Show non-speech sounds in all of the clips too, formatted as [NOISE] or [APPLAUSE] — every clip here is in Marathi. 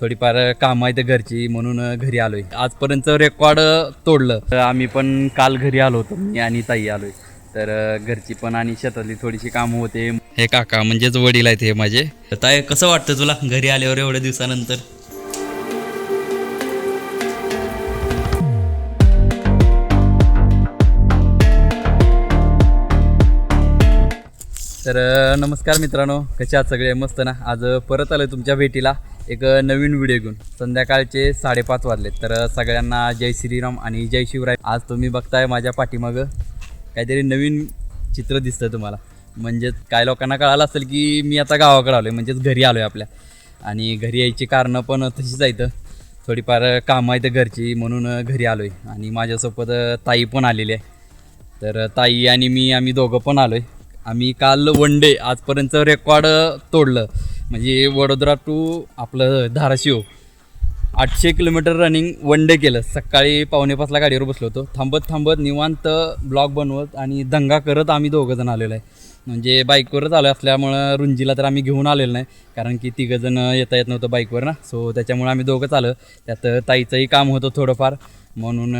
थोडीफार कामं आहेत घरची म्हणून घरी आलोय. आजपर्यंत रेकॉर्ड तोडलं. तर आम्ही पण काल घरी आलो होतो मी आणि ताई आलोय. तर घरची पण आणि शेतातली थोडीशी कामं होते. हे काका म्हणजेच वडील आहेत हे माझे. ताई कसं वाटतं तुला घरी आल्यावर एवढ्या दिवसानंतर? तर नमस्कार मित्रांनो. कसे आहात सगळे? मस्त ना? आज परत आलो तुमच्या भेटीला. एक नवीन व्हिडिओ घेऊन. संध्याकाळचे साडेपाच वाजले तर सगळ्यांना जय श्रीराम आणि जय शिवराय. आज तुम्ही बघताय माझ्या पाठीमागं काहीतरी नवीन चित्र दिसतं तुम्हाला. म्हणजेच काय लोकांना कळालं असेल की मी आता गावाकडे आलो आहे म्हणजेच घरी आलो आहे आपल्या. आणि घरी यायची कारणं पण तशीच आहेत. थोडीफार कामं आहेत घरची. म्हणून घरी आलो आहे आणि माझ्यासोबत ताई पण आलेली आहे. तर ताई आणि मी आम्ही दोघं पण आलो आहे आम्ही काल वन डे आजपर्यंत रेकॉर्ड तोडलं. म्हणजे वडोदरा टू आपलं धाराशिव आठशे किलोमीटर रनिंग वन डे केलं. सकाळी पावणे पाचला गाडीवर बसलो होतो. थांबत थांबत निवांत ब्लॉग बनवत आणि दंगा करत आम्ही दोघं जण आलेलो आहे. म्हणजे बाईकवरच आलो असल्यामुळं रुंजीला तर आम्ही घेऊन आलेलो नाही. कारण की तिघंजण येता येत नव्हतं बाईकवर ना. सो त्याच्यामुळे आम्ही दोघंच आलो. त्यात ताईचंही काम होतं थोडंफार. म्हणून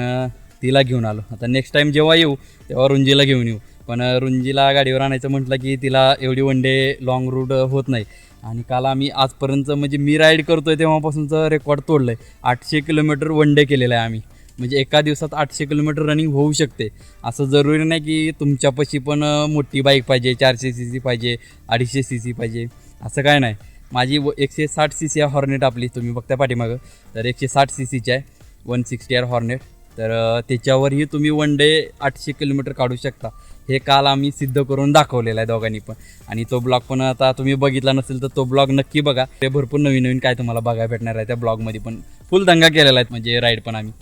तिला घेऊन आलो. आता नेक्स्ट टाईम जेव्हा येऊ तेव्हा रुंजीला घेऊन येऊ. पण रुंजीला गाडीवर आणायचं म्हटलं की तिला एवढी वन डे लाँग रूट होत नाही. आणि काल आम्ही आजपर्यंत म्हणजे मी राईड करतोय तेव्हापासूनचं रेकॉर्ड तोडलं आहे आठशे किलोमीटर वन डे केलेलं आहे आम्ही. म्हणजे एका दिवसात आठशे किलोमीटर रनिंग होऊ शकते. असं जरुरी नाही की तुमच्यापाशी पण मोठी बाईक पाहिजे चारशे सी सी पाहिजे अडीचशे सी सी पाहिजे. असं काय नाही. माझी व एकशे साठ सी सी आहे हॉर्नेट आपली. तुम्ही बघता पाठीमागं. तर एकशे साठ सी सीची आहे. वन सिक्स्टी आर हॉर्नेट तर त्याच्यावरही तुम्ही वन डे आठशे किलोमीटर काढू शकता. हे काल आम्ही सिद्ध करून दाखवलेलं आहे दोघांनी पण. आणि तो ब्लॉग पण आता तुम्ही बघितला नसेल तर तो ब्लॉग नक्की बघा. ते भरपूर नवीन नवीन काय तुम्हाला बघायला भेटणार आहे त्या ब्लॉगमध्ये पण. फुल दंगा केलेला आहे म्हणजे राईड पण आम्ही.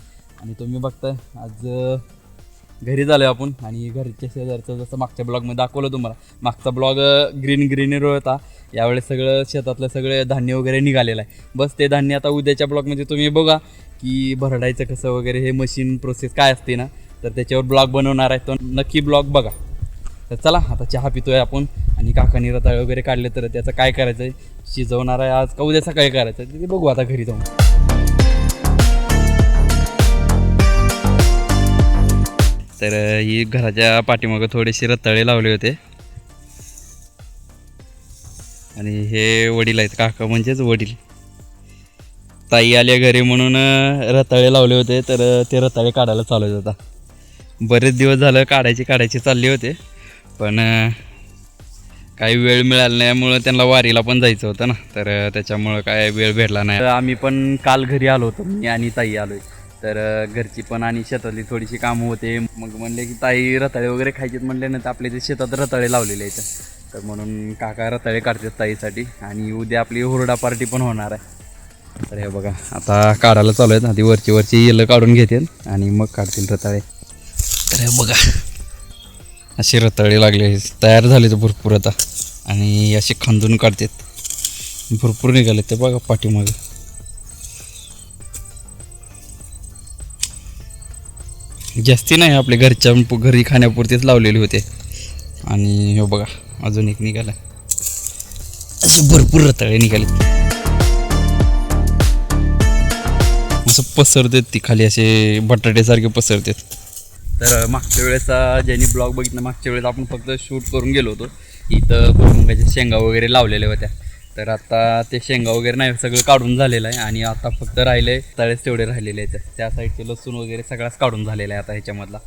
आणि तुम्ही बघताय आज घरी झालो आपण. आणि घरच्या शेजारचं जसं मागच्या ब्लॉगमध्ये दाखवलं तुम्हाला. मागचा ब्लॉग ग्रीन ग्रीनरी होता. यावेळेस सगळं शेतातलं सगळं धान्य वगैरे निघालेलं आहे. बस ते धान्य आता उद्याच्या ब्लॉगमध्ये तुम्ही बघा की भरडायचं कसं वगैरे हे मशीन प्रोसेस काय असते ना. तर त्याच्यावर ब्लॉग बनवणार आहे तो. नक्की ब्लॉग बघा. तर चला आता चहा पितोय आपण. आणि काकानी रताळे वगैरे काढले तर त्याचं काय करायचं आहे शिजवणार आहे आज. का उद्या सकाळी करायचं आहे ते बघू आता घरी जाऊन. तर ही घराच्या पाठीमागं थोडेसे रताळे लावले होते. आणि हे वडील आहेत. काका म्हणजेच वडील. ताई आल्या घरी म्हणून रताळे लावले होते. तर ते रताळे काढायला चालू होता बरेच दिवस झालं काढायचे काढायचे चालले होते. पण काही वेळ मिळाला नाहीमुळं त्यांना वारीला पण जायचं होतं ना. तर त्याच्यामुळं काय वेळ भेटला नाही. आम्ही पण काल घरी आलो होतो मी आणि ताई आलोय. तर घरची पण आणि शेतातली थोडीशी कामं होते. मग म्हणले की ताई रताळे वगैरे खायचेत म्हणले नाही तर आपल्या इथे शेतात रताळे लावलेले आहेत. तर म्हणून काका रताळे काढतात ताईसाठी आणि उद्या आपली हुरडा पार्टी पण होणार आहे. तर हे बघा आता काढायला चालू आहेत. आधी वरची वरची येलं काढून घेतील आणि मग काढतील रताळे. तर बघा. असे रताळे लागले तयार झाले तर भरपूर आता. आणि असे खांदून काढतात भरपूर निघाले ते बघा पाठीमागे. जास्ती नाही आपल्या घरच्या घरी खाण्यापुरतेच लावलेले होते. आणि हो बघा अजून एक निघाला. असे भरपूर रताळे निघाले. असं पसरतात ती खाली असे बटाट्यासारखे पसरतात. तर मागच्या वेळेचा ज्यांनी ब्लॉग बघितला मागच्या वेळेस आपण फक्त शूट करून गेलो होतो. इथं भुईमुगाच्या म्हणजे शेंगा वगैरे लावलेल्या होत्या. तर आता ते शेंगा वगैरे नाही सगळं काढून झालेलं आहे आणि आता फक्त राहिले तळेच तेवढे राहिलेले आहेत. त्या साईडचे लसूण वगैरे सगळाच काढून झालेला आहे आता ह्याच्यामधला.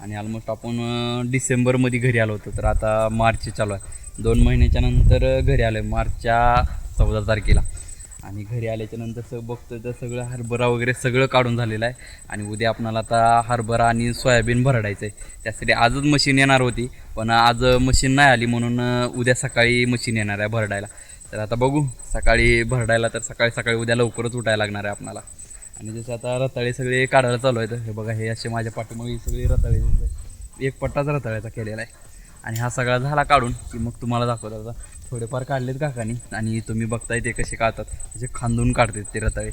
आणि ऑलमोस्ट आपण डिसेंबरमध्ये घरी आलो होतो तर आता मार्च चालू आहे. दोन महिन्याच्या नंतर घरी आलो आहे मार्चच्या चौदा तारखेला. आणि घरी आल्याच्यानंतर बघतोय तर सगळं हरभरा वगैरे सगळं काढून झालेलं आहे. आणि उद्या आपणाला आता हरभरा आणि सोयाबीन भरडायचं आहे त्यासाठी आजच मशीन येणार होती पण आज मशीन नाही आली म्हणून उद्या सकाळी मशीन येणार आहे भरडायला. तर आता बघू सकाळी भरडायला तर सकाळी सकाळी उद्या लवकरच उठायला लागणार आहे आपणाला. आणि जसे आता रताळे सगळे काढायला चालू आहेत. हे बघा हे असे माझ्या पाठीमागे सगळे रताळे एक पट्टाच रताळ्याचा केलेला आहे. आणि हा सगळा झाला काढून की मग तुम्हाला दाखवत आता. थोडेफार काढलेत काकानी आणि तुम्ही बघताय ते कसे काढतात. असे खांदून काढतात ते रताळे.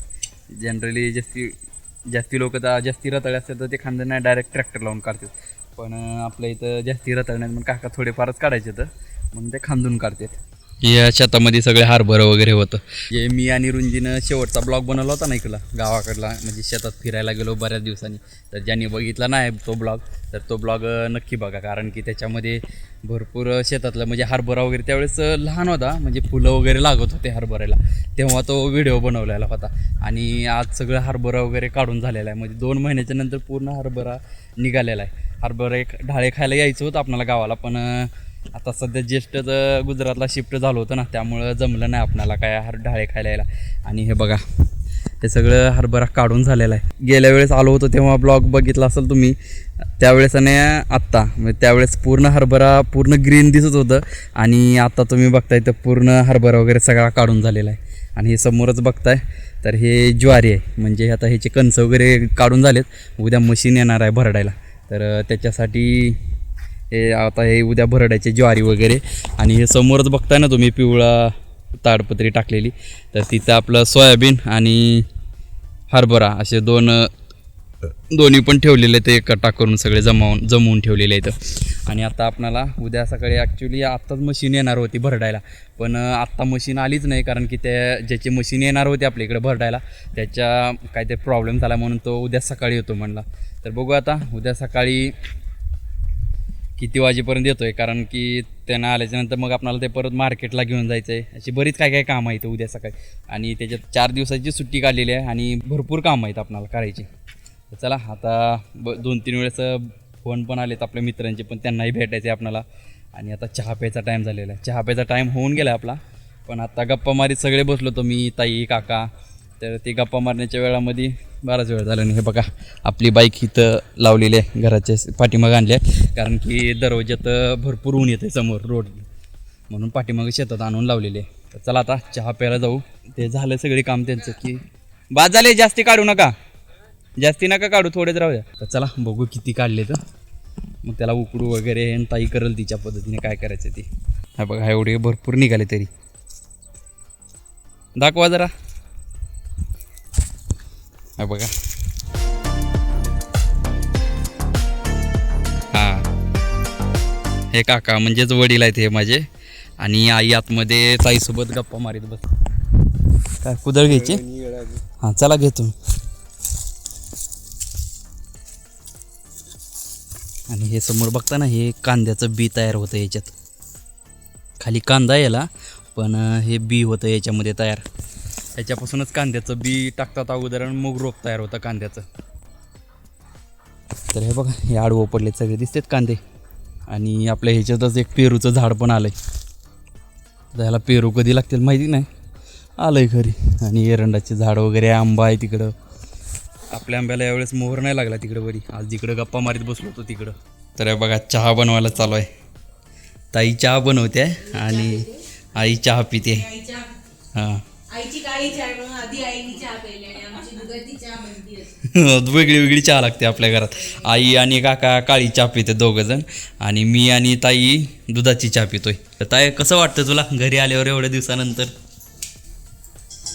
जनरली जास्ती जास्ती लोक तर जास्ती रताळे असतात तर ते खांदे नाही डायरेक्ट ट्रॅक्टर लावून काढतात. पण आपल्या इथं जास्ती रताळे नाहीत मग काका थोडेफारच काढायचे तर म्हणून ते खांदून काढतात. या शेतामध्ये सगळे हार्बर वगैरे होतं. जे मी आणि रुंजीनं शेवटचा ब्लॉग बनवला होता ना इकडला गावाकडला म्हणजे शेतात फिरायला गेलो बऱ्याच दिवसांनी. तर ज्यांनी बघितला नाही तो ब्लॉग तर तो ब्लॉग नक्की बघा. कारण की त्याच्यामध्ये भरपूर शेतातलं म्हणजे हरभरा वगैरे त्यावेळेस लहान होता. म्हणजे फुलं वगैरे लागत होते हरभऱ्याला तेव्हा तो व्हिडिओ बनवलेला होता. आणि आज सगळं हरभरा वगैरे काढून झालेला आहे. म्हणजे दोन महिन्याच्या नंतर पूर्ण हरभरा निघालेला आहे. हरभरा एक ढाळे खायला यायचं होतं आपल्याला गावाला पण आता सध्या ज्येष्ठच गुजरातला शिफ्ट झालं होतं ना त्यामुळं जमलं नाही आपणाला काय हर ढाळे खायला. यायला आणि हे बघा हे सगळं हरभरा काढून झालेलं आहे. गेल्या वेळेस आलो होतो तेव्हा ब्लॉग बघितला असेल तुम्ही त्यावेळेस आणि आत्ता म्हणजे त्यावेळेस पूर्ण हरभरा पूर्ण ग्रीन दिसत होतं. आणि आत्ता तुम्ही बघताय तर पूर्ण हरभरा वगैरे सगळा काढून झालेला आहे. आणि हे समोरच बघताय तर हे ज्वारी आहे. म्हणजे आता ह्याचे कणसं वगैरे काढून झालेत. उद्या मशीन येणार आहे भरडायला. तर त्याच्यासाठी हे आता हे उद्या भरडायचे ज्वारी वगैरे. आणि हे समोरच बघताय ना तुम्ही पिवळा ताडपत्री टाकलेली. तर तिथं आपलं सोयाबीन आणि हरभरा असे दोन दोन्ही पण ठेवलेले ते कटा करून सगळे जमावून जमवून ठेवलेले आहेत. आणि आता आपणाला उद्या सकाळी ॲक्च्युली आत्ताच मशीन येणार होती भरडायला. पण आत्ता मशीन आलीच नाही कारण की त्या ज्याची मशीन येणार होती आपल्या इकडे भरडायला त्याच्या काहीतरी प्रॉब्लेम झाला म्हणून तो उद्या सकाळी येतो म्हणला. तर बघू आता उद्या सकाळी किती वाजेपर्यंत येतोय? कारण की त्यांना आल्याच्यानंतर मग आपल्याला ते परत मार्केटला घेऊन जायचं आहे अशी बरीच काय काय कामं आहेत उद्या सकाळी. आणि त्याच्यात चार दिवसाची सुट्टी काढलेली आहे आणि भरपूर कामं आहेत आपणाला करायची. तर चला आता ब दोन तीन वेळेस फोन पण आलेत आपल्या मित्रांचे पण त्यांनाही भेटायचे आपणाला आणि आता चहा प्यायचा टाईम झालेला आहे. चहा प्यायचा टाईम होऊन गेला आपला. पण आता गप्पा मारीत सगळे बसलो तो मी ताई काका. तर ते गप्पा मारण्याच्या वेळामध्ये बराच वेळ झाला नाही हे बघा आपली बाईक इथं लावलेली आहे घराच्या पाठीमागं आणली आहे. कारण की दरवाज्यात भरपूर ऊन येते समोर रोड. म्हणून पाठीमागं शेतात आणून लावलेली आहे. तर चला आता चहा प्यायला जाऊ. ते झालं सगळे काम त्यांचं की बाद झाले जास्ती काढू नका. जास्ती नका काढू थोडेच राहू द्या. तर चला बघू किती काढले तर. मग त्याला उकडू वगैरे आणि ताई करेल तिच्या पद्धतीने काय करायचं ते. हा बघा एवढे भरपूर निघाले तरी. दाखवा जरा. हा बघा हा. हे काका म्हणजेच वडील आहेत हे माझे. आणि आई आतमध्ये ताईसोबत गप्पा मारीत बस. काय कुदळ घ्यायची? हां चला घेतो आणि हे समोर बघता ना हे कांद्याचं बी तयार होतं याच्यात. खाली कांदा याला पण हे बी होतं याच्यामध्ये तयार. याच्यापासूनच कांद्याचं बी टाकतात अगोदर आणि मग रोप तयार होतं कांद्याचं. तर हे बघा हे आडवं पडले सगळे दिसतात कांदे. आणि आपल्या ह्याच्यातच एक पेरूचं झाड पण आलं आहे आता ह्याला पेरू कधी लागतील माहिती नाही. आलं आहे घरी. आणि एरंडाचे झाड वगैरे आंबा आहे तिकडं. आपल्या आंब्याला यावेळेस मोहर नाही लागला तिकडं वरी. आज जिकडं गप्पा मारीत बसलो होतो तिकडं. तर हे बघा चहा बनवायला चालू आहे. ताई चहा बनवते आणि आई चहा पिते. हां. आईची काळी चहा आहे म्हणून आधी आईने चहा प्यायली आणि आमची दुधाची चहा बनती असते. [LAUGHS] वेगळी वेगळी चहा लागते आपल्या घरात. आई आणि काका काळी चहा पिते दोघं जण आणि मी आणि ताई दुधाची चहा पितोय. तर ताई कसं वाटतं तुला घरी आल्यावर एवढ्या दिवसानंतर?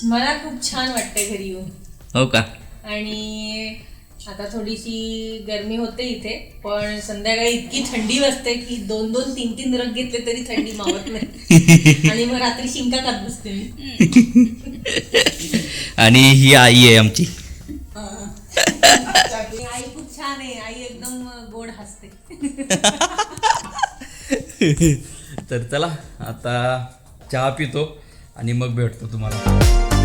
मला खूप छान वाटतंय घरी येऊन. हो का? आणि आता थोडीशी गरमी होते इथे पण संध्याकाळी इतकी थंडी वाजते की दोन दोन तीन तीन रग घेतले तरी थंडी मावत नाही. [LAUGHS] आणि मग रात्री शिंका खात बसते मी. [LAUGHS] आणि ही आई आहे आमची. [LAUGHS] आई खूप छान आहे. आई एकदम गोड हसते. तर चला आता चहा पितो आणि मग भेटतो तुम्हाला.